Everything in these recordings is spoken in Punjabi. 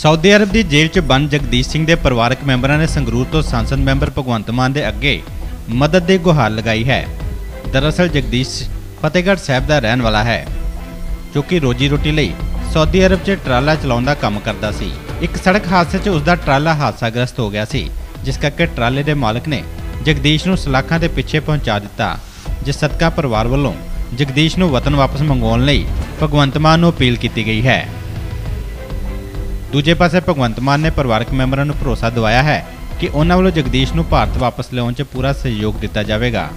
ਸਾਊਦੀ ਅਰਬ ਦੀ ਜੇਲ੍ਹ 'ਚ ਬੰਦ ਜਗਦੀਸ਼ ਸਿੰਘ ਦੇ ਪਰਿਵਾਰਕ ਮੈਂਬਰਾਂ ਨੇ ਸੰਗਰੂਰ ਤੋਂ ਸੰਸਦ ਮੈਂਬਰ ਭਗਵੰਤ ਮਾਨ ਦੇ ਅੱਗੇ ਮਦਦ ਦੀ ਗੁਹਾਰ ਲਗਾਈ ਹੈ। ਦਰਅਸਲ ਜਗਦੀਸ਼ ਫਤਿਹਗੜ੍ਹ ਸਾਹਿਬ ਦਾ ਰਹਿਣ ਵਾਲਾ ਹੈ, ਜੋ ਕਿ ਰੋਜੀ ਰੋਟੀ ਲਈ ਸਾਊਦੀ ਅਰਬ 'ਚ ਟਰਾਲਾ ਚਲਾਉਣ ਦਾ ਕੰਮ ਕਰਦਾ ਸੀ। ਇੱਕ ਸੜਕ ਹਾਦਸੇ 'ਚ ਉਸ ਦਾ ਟਰਾਲਾ ਹਾਦਸਾਗ੍ਰਸਤ ਹੋ ਗਿਆ ਸੀ, ਜਿਸ ਕਰਕੇ ਟਰਾਲੇ ਦੇ ਮਾਲਕ ਨੇ ਜਗਦੀਸ਼ ਨੂੰ ਸਲਾਖਾਂ ਦੇ ਪਿੱਛੇ ਪਹੁੰਚਾ ਦਿੱਤਾ, ਜਿਸ ਸਦਕਾ ਪਰਿਵਾਰ ਵੱਲੋਂ ਜਗਦੀਸ਼ ਨੂੰ ਵਤਨ ਵਾਪਸ ਮੰਗਵਾਉਣ ਲਈ ਭਗਵੰਤ ਮਾਨ ਨੂੰ ਅਪੀਲ ਕੀਤੀ ਗਈ ਹੈ। ਦੂਜੇ ਪਾਸੇ ਭਗਵੰਤ ਮਾਨ ਨੇ ਪਰਿਵਾਰਕ ਮੈਂਬਰਾਂ ਨੂੰ ਭਰੋਸਾ ਦਿਵਾਇਆ ਹੈ ਕਿ ਉਹਨਾਂ ਵੱਲੋਂ ਜਗਦੀਸ਼ ਨੂੰ ਭਾਰਤ ਵਾਪਸ ਲਿਆਉਣ 'ਚ ਪੂਰਾ ਸਹਿਯੋਗ ਦਿੱਤਾ ਜਾਵੇਗਾ।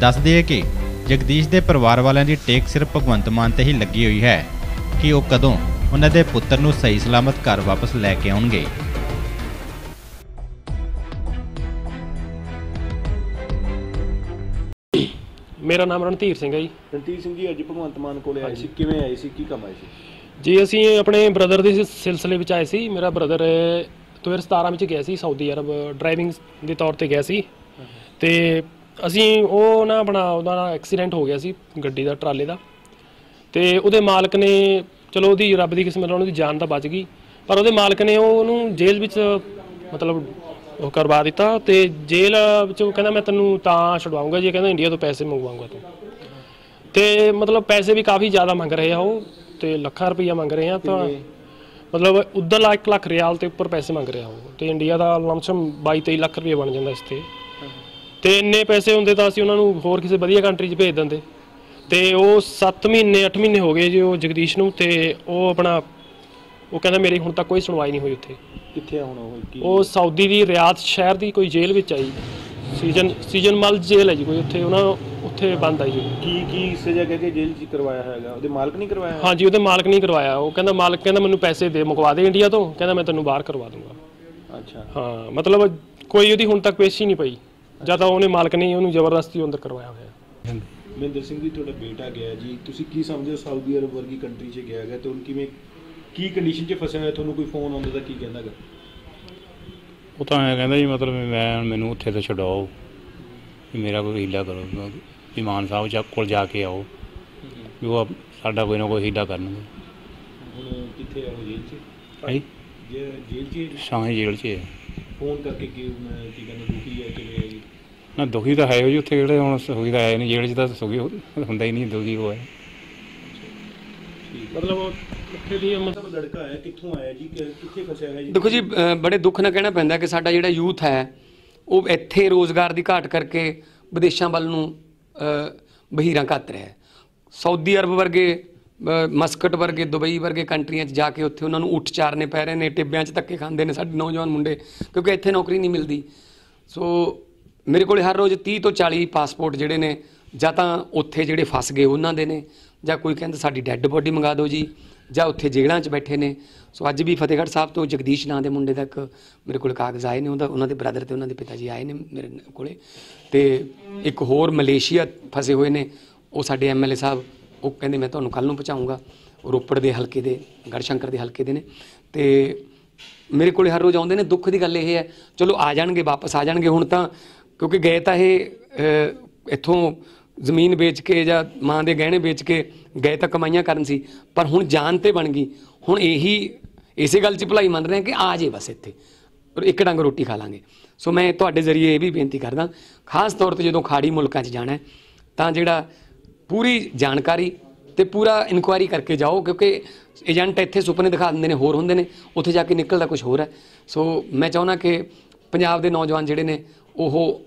ਦੱਸ ਦਈਏ ਕਿ ਜਗਦੀਸ਼ ਦੇ ਪਰਿਵਾਰ ਵਾਲਿਆਂ ਦੀ ਟੇਕ ਸਿਰਫ ਭਗਵੰਤ ਮਾਨ ਤੇ ਹੀ ਲੱਗੀ ਹੋਈ ਹੈ ਕਿ ਉਹ ਕਦੋਂ ਉਹਨਾਂ ਦੇ ਪੁੱਤਰ ਨੂੰ ਸਹੀ ਸਲਾਮਤ ਘਰ ਵਾਪਸ ਲੈ ਕੇ ਆਉਣਗੇ। ਮੇਰਾ ਨਾਮ ਰਣਧੀਰ ਸਿੰਘ ਹੈ ਜੀ। ਰਣਜੀਤ ਸਿੰਘ ਜੀ ਅੱਜ ਭਗਵੰਤ ਮਾਨ ਕੋਲੇ ਆਏ ਸੀ। ਕਿਵੇਂ ਆਏ ਸੀ? ਕੀ ਕੰਮ ਆਏ ਸੀ? ਜੀ, ਅਸੀਂ ਆਪਣੇ ਬ੍ਰਦਰ ਦੇ ਸਿ- ਸਿਲਸਿਲੇ ਵਿੱਚ ਆਏ ਸੀ। ਮੇਰਾ ਬ੍ਰਦਰ 2017 ਵਿੱਚ ਗਿਆ ਸੀ, ਸਾਊਦੀ ਅਰਬ ਡਰਾਈਵਿੰਗ ਦੇ ਤੌਰ ਤੇ ਗਿਆ ਸੀ। ਤੇ ਅਸੀਂ ਉਹ ਨਾ ਆਪਣਾ, ਉਹਦਾ ਨਾ ਐਕਸੀਡੈਂਟ ਹੋ ਗਿਆ ਸੀ, ਗੱਡੀ ਦਾ, ਟਰਾਲੇ ਦਾ। ਤੇ ਉਹਦੇ ਮਾਲਕ ਨੇ, ਚਲੋ ਉਹਦੀ ਰੱਬ ਦੀ ਕਿਸਮਤ ਨਾਲ ਉਹਦੀ ਜਾਨ ਤਾਂ ਬਚ ਗਈ, ਪਰ ਉਹਦੇ ਮਾਲਕ ਨੇ ਉਹ ਉਹਨੂੰ ਜੇਲ੍ਹ ਵਿੱਚ, ਮਤਲਬ ਉਹ ਕਰਵਾ ਦਿੱਤਾ ਤੇ ਜੇਲ੍ਹ ਵਿੱਚੋਂ ਕਹਿੰਦਾ, ਮੈਂ ਤੈਨੂੰ ਤਾਂ ਛੁਡਵਾਉਂਗਾ ਜੇ ਕਹਿੰਦਾ ਇੰਡੀਆ ਤੋਂ ਪੈਸੇ ਮੰਗਵਾਉਂਗਾ ਤੂੰ। ਤੇ ਮਤਲਬ ਪੈਸੇ ਵੀ ਕਾਫੀ ਜ਼ਿਆਦਾ ਮੰਗ ਰਹੇ ਆ ਉਹ। ਤੇ ਲੱਖਾਂ ਰੁਪਈਆ ਮੰਗ ਰਹੇ ਆ ਤਾਂ ਮਤਲਬ ਉਧਰ ਲੱਖ ਲੱਖ ਰਿਆਲ ਤੇ ਉੱਪਰ ਪੈਸੇ ਮੰਗ ਰਿਹਾ ਉਹ। ਤੇ ਇੰਡੀਆ ਦਾ ਲਮਸਮ 22 23 ਲੱਖ ਰੁਪਈਆ ਬਣ ਜਾਂਦਾ ਇਸ ਤੇ। ਤੇ ਇੰਨੇ ਪੈਸੇ ਹੁੰਦੇ ਤਾਂ ਅਸੀਂ ਉਹਨਾਂ ਨੂੰ ਹੋਰ ਕਿਸੇ ਵਧੀਆ ਕੰਟਰੀ 'ਚ ਭੇਜ ਦਿੰਦੇ। ਤੇ ਉਹ 7 ਮਹੀਨੇ 8 ਮਹੀਨੇ ਹੋ ਗਏ ਜੀ ਉਹ ਜਗਦੀਸ਼ ਨੂੰ ਤੇ ਉਹ ਆਪਣਾ ਉਹ ਕਹਿੰਦਾ ਮੇਰੀ ਹੁਣ ਤੱਕ ਕੋਈ ਸੁਣਵਾਈ ਨਹੀਂ ਹੋਈ ਉੱਥੇ। ਕਿੱਥੇ ਆ ਹੁਣ ਉਹ? ਕੀ ਉਹ ਸਾਊਦੀ ਦੀ ਰਿਆਦ ਸ਼ਹਿਰ ਦੀ ਕੋਈ ਜੇਲ੍ਹ ਵਿੱਚ ਆਈ। ਸੀਜਨ ਸੀਜਨ ਮਲ ਜੇਲ੍ਹ ਹੈ ਜੀ ਕੋਈ ਉੱਥੇ। ਉਹਨਾਂ ਉੱਥੇ ਬੰਦ ਆਈ ਜੀ। ਕੀ ਕੀ ਸਜ਼ਾ ਕਹਿ ਕੇ ਜੇਲ੍ਹ 'ਚ ਕਰਵਾਇਆ ਹੈਗਾ? ਉਹਦੇ ਮਾਲਕ ਨਹੀਂ ਕਰਵਾਇਆ ਹਾਂਜੀ ਉਹਦੇ ਮਾਲਕ ਨਹੀਂ ਕਰਵਾਇਆ। ਉਹ ਕਹਿੰਦਾ ਮਾਲਕ ਕਹਿੰਦਾ ਮੈਨੂੰ ਪੈਸੇ ਦੇ ਮੁਕਵਾ ਦੇ ਇੰਡੀਆ ਤੋਂ। ਕਹਿੰਦਾ ਮੈਂ ਤੈਨੂੰ ਬਾਹਰ ਕਰਵਾ ਦੂੰਗਾ। ਅੱਛਾ। ਹਾਂ ਮਤਲਬ ਕੋਈ ਉਹਦੀ ਹੁਣ ਤੱਕ ਪੇਸ਼ੀ ਨਹੀਂ ਪਈ। ਜਾਂ ਤਾਂ ਉਹਨੇ ਮਾਲਕ ਨੇ ਹੀ ਉਹਨੂੰ ਜ਼ਬਰਦਸਤੀ ਅੰਦਰ ਕਰਵਾਇਆ ਹੋਇਆ। ਮਹਿੰਦਰ ਸਿੰਘ ਜੀ ਤੁਹਾਡਾ ਬੇਟਾ ਗਿਆ ਜੀ। ਤੁਸੀਂ ਕੀ ਸਮਝਦੇ ਹੋ ਸਾਊਦੀ ਅਰਬ ਵਰਗੀ ਕੰਟਰੀ 'ਚ ਗਿਆ ਹੈਗਾ ਤੇ ਹੁਣ ਕਿਵੇਂ ਕੀ ਕੰਡੀਸ਼ਨ 'ਚ ਫਸਿਆ ਹੋਇਆ? ਤੁਹਾਨੂੰ ਕੋਈ ਫੋਨ ਆਉਂਦਾ ਤਾਂ ਕੀ ਕਹਿੰਦਾ ਹੈਗਾ ਉਹ ਤਾਂ ਐਂ ਕਹਿੰਦਾ ਜੀ ਮਤਲਬ ਵੀ ਮੈਂ ਮੈਨੂੰ ਉੱਥੇ ਤੋਂ ਛਡਾਓ। ਵੀ ਮੇਰਾ ਕੋਈ ਹੀਲਾ ਕਰੋ। ਵੀ ਮਾਨ ਸਾਹਿਬ ਜਾ ਕੋਲ ਜਾ ਕੇ ਆਓ। ਵੀ ਉਹ ਸਾਡਾ ਕੋਈ ਨਾ ਕੋਈ ਹੀਲਾ ਕਰਨਗੇ। ਹੁਣ ਕਿੱਥੇ ਆ ਉਹ ਜੇਲ੍ਹ 'ਚ? ਜੇਲ੍ਹ 'ਚ ਸ਼ਾਹੀ ਜੇਲ੍ਹ 'ਚ ਹੈ ਫੋਨ ਕਰਕੇ ਕੀ ਕੀ ਕਹਿੰਦਾ ਦੁਖੀ ਹੈ ਕਿਵੇਂ ਹੈ ਜੀ? ਨਾ ਦੁਖੀ ਤਾਂ ਹੈ ਉਹ ਜੀ ਉੱਥੇ ਜਿਹੜੇ ਹੁਣ ਸੁਖੀ ਤਾਂ ਹੈ ਨਹੀਂ ਜੇਲ੍ਹ 'ਚ ਤਾਂ ਸੁਖੀ ਹੁੰਦਾ ਹੀ ਨਹੀਂ ਦੁਖੀ ਉਹ ਹੈ। ਮਤਲਬ ਉੱਥੇ ਦੀ ਮਤਲਬ ਲੜਕਾ ਹੈ ਕਿੱਥੋਂ ਆਇਆ ਜੀ? ਕਿ- ਕਿੱਥੇ ਫਸਿਆ ਹੋਇਆ ਜੀ? ਦੇਖੋ ਜੀ ਅ, ਬੜੇ ਦੁੱਖ ਨਾਲ ਕਹਿਣਾ ਪੈਂਦਾ ਕਿ ਸਾਡਾ ਜਿਹੜਾ ਯੂਥ ਹੈ ਉਹ ਇੱਥੇ ਰੋਜ਼ਗਾਰ ਦੀ ਘਾਟ ਕਰਕੇ ਵਿਦੇਸ਼ਾਂ ਵੱਲ ਨੂੰ ਬਹੀਰਾਂ ਘੱਤ ਰਿਹਾ ਸਾਊਦੀ ਅਰਬ ਵਰਗੇ ਮਸਕਟ ਵਰਗੇ, ਦੁਬਈ ਵਰਗੇ ਕੰਟਰੀਆਂ 'ਚ ਜਾ ਕੇ ਉੱਥੇ ਉਹਨਾਂ ਨੂੰ ਉੱਠ ਚਾਰਨੇ ਪੈ ਰਹੇ ਨੇ, ਟਿੱਬਿਆਂ 'ਚ ਧੱਕੇ ਖਾਂਦੇ ਨੇ ਸਾਡੇ ਨੌਜਵਾਨ ਮੁੰਡੇ, ਕਿਉਂਕਿ ਇੱਥੇ ਨੌਕਰੀ ਨਹੀਂ ਮਿਲਦੀ। ਸੋ ਮੇਰੇ ਕੋਲ ਹਰ ਰੋਜ਼ 30 ਤੋਂ 40 ਪਾਸਪੋਰਟ ਜਿਹੜੇ ਨੇ ਜਾਂ ਤਾਂ ਉੱਥੇ ਜਿਹੜੇ ਫਸ ਗਏ ਉਹਨਾਂ ਦੇ ਨੇ, ਜਾਂ ਕੋਈ ਕਹਿੰਦਾ ਸਾਡੀ ਡੈੱਡ ਬੋਡੀ ਮੰਗਾ ਦਿਓ ਜੀ, ਜਾਂ ਉੱਥੇ ਜੇਲ੍ਹਾਂ 'ਚ ਬੈਠੇ ਨੇ। ਸੋ ਅੱਜ ਵੀ ਫਤਿਹਗੜ੍ਹ ਸਾਹਿਬ ਤੋਂ ਜਗਦੀਸ਼ ਨਾਂ ਦੇ ਮੁੰਡੇ ਦਾ ਇੱਕ ਮੇਰੇ ਕੋਲ ਕਾਗਜ਼ ਆਏ ਨੇ, ਉਹਦਾ, ਉਹਨਾਂ ਦੇ ਬ੍ਰਦਰ ਤੇ ਉਹਨਾਂ ਦੇ ਪਿਤਾ ਜੀ ਆਏ ਨੇ ਮੇਰੇ ਨ- ਕੋਲੇ। ਤੇ ਇੱਕ ਹੋਰ ਮਲੇਸ਼ੀਆ ਫਸੇ ਹੋਏ ਨੇ, ਉਹ ਸਾਡੇ ਐਮਐਲਏ ਸਾਹਿਬ, ਉਹ ਕਹਿੰਦੇ ਮੈਂ ਤੁਹਾਨੂੰ ਕੱਲ ਨੂੰ ਪਹੁੰਚਾਊਂਗਾ। ਰੋਪੜ ਦੇ ਹਲਕੇ ਦੇ ਗੜਸ਼ੰਕਰ ਦੇ ਹਲਕੇ ਦੇ ਨੇ। ਤੇ ਮੇਰੇ ਕੋਲੇ ਹਰ ਰੋਜ਼ ਆਉਂਦੇ ਨੇ, ਦੁੱਖ ਦੀ ਗੱਲ ਇਹ ਹੈ, ਚਲੋ ਆ ਜਾਣਗੇ, ਵਾਪਸ ਆ ਜਾਣਗੇ ਹੁਣ ਤਾਂ, ਕਿਉਂਕਿ ਗਏ ਤਾਂ ਇਹ ਇੱਥੋਂ ਜ਼ਮੀਨ ਵੇਚ ਕੇ ਜਾਂ ਮਾਂ ਦੇ ਗਹਿਣੇ ਵੇਚ ਕੇ ਗਏ ਤਾਂ ਕਮਾਈਆਂ ਕਰਨ ਸੀ, ਪਰ ਹੁਣ ਜਾਨ ਤੇ ਬਣ ਗਈ। ਹੁਣ ਇਹੀ, ਇਸੇ ਗੱਲ 'ਚ ਭਲਾਈ ਮੰਨ ਰਹੇ ਆ ਕਿ ਆ ਜੇ ਬਸ ਇੱਥੇ ਔਰ ਇੱਕ ਡੰਗ ਰੋਟੀ ਖਾ ਲਾਂਗੇ। ਸੋ ਮੈਂ ਤੁਹਾਡੇ ਜ਼ਰੀਏ ਇਹ ਵੀ ਬੇਨਤੀ ਕਰਦਾ, ਖਾਸ ਤੌਰ ਤੇ ਜਦੋਂ ਖਾੜੀ ਮੁਲਕਾਂ 'ਚ ਜਾਣਾ ਤਾਂ ਜਿਹੜਾ ਪੂਰੀ ਜਾਣਕਾਰੀ ਤੇ ਪੂਰਾ ਇਨਕੁਆਇਰੀ ਕਰਕੇ ਜਾਓ, ਕਿਉਂਕਿ ਏਜੰਟ ਇੱਥੇ ਸੁਪਨੇ ਦਿਖਾ ਦਿੰਦੇ ਨੇ, ਹੋਰ ਹੁੰਦੇ ਨੇ, ਉੱਥੇ ਜਾ ਕੇ ਨਿਕਲਦਾ ਕੁਝ ਹੋਰ ਹੈ। ਸੋ ਮੈਂ ਚਾਹੁੰਦਾ ਕਿ ਪੰਜਾਬ ਦੇ ਨੌਜਵਾਨ ਜਿਹੜੇ ਨੇ, ਉਹ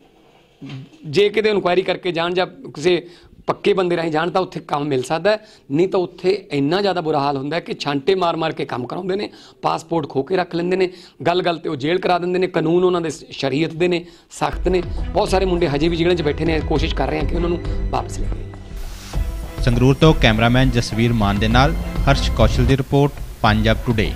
ਜੇ ਕਿਤੇ ਇਨਕੁਆਇਰੀ ਕਰਕੇ ਜਾਣ ਜਾਂ ਕਿਸੇ ਪੱਕੇ ਬੰਦੇ ਰਾਹੀਂ ਜਾਣ ਤਾਂ ਉੱਥੇ ਕੰਮ ਮਿਲ ਸਕਦਾ ਹੈ। ਨਹੀਂ ਤਾਂ ਉੱਥੇ ਇੰਨਾ ਜ਼ਿਆਦਾ ਬੁਰਾ ਹਾਲ ਹੁੰਦਾ ਹੈ ਕਿ ਛਾਂਟੇ ਮਾਰ-ਮਾਰ ਕੇ ਕੰਮ ਕਰਾਉਂਦੇ ਨੇ, ਪਾਸਪੋਰਟ ਖੋ ਕੇ ਰੱਖ ਲੈਂਦੇ ਨੇ, ਗੱਲ-ਗੱਲ ਤੇ ਉਹ ਜੇਲ੍ਹ ਕਰਾ ਦਿੰਦੇ ਨੇ, ਕਾਨੂੰਨ ਉਹਨਾਂ ਦੇ ਸ਼ਰੀਅਤ ਦੇ ਨੇ, ਸਖਤ ਨੇ। ਬਹੁਤ ਸਾਰੇ ਮੁੰਡੇ ਹਜੇ ਵੀ ਜੇਲ੍ਹਾਂ 'ਚ ਬੈਠੇ ਨੇ, ਕੋਸ਼ਿਸ਼ ਕਰ ਰਹੇ ਆ ਕਿ ਉਹਨਾਂ ਨੂੰ ਵਾਪਸ ਲੈ ਕੇ ਸੰਗਰੂਰ ਤੋਂ ਕੈਮਰਾਮੈਨ ਜਸਵੀਰ ਮਾਨ ਦੇ ਨਾਲ ਹਰਸ਼ ਕੌਸ਼ਲ ਦੀ ਰਿਪੋਰਟ, ਪੰਜਾਬ ਟੁਡੇ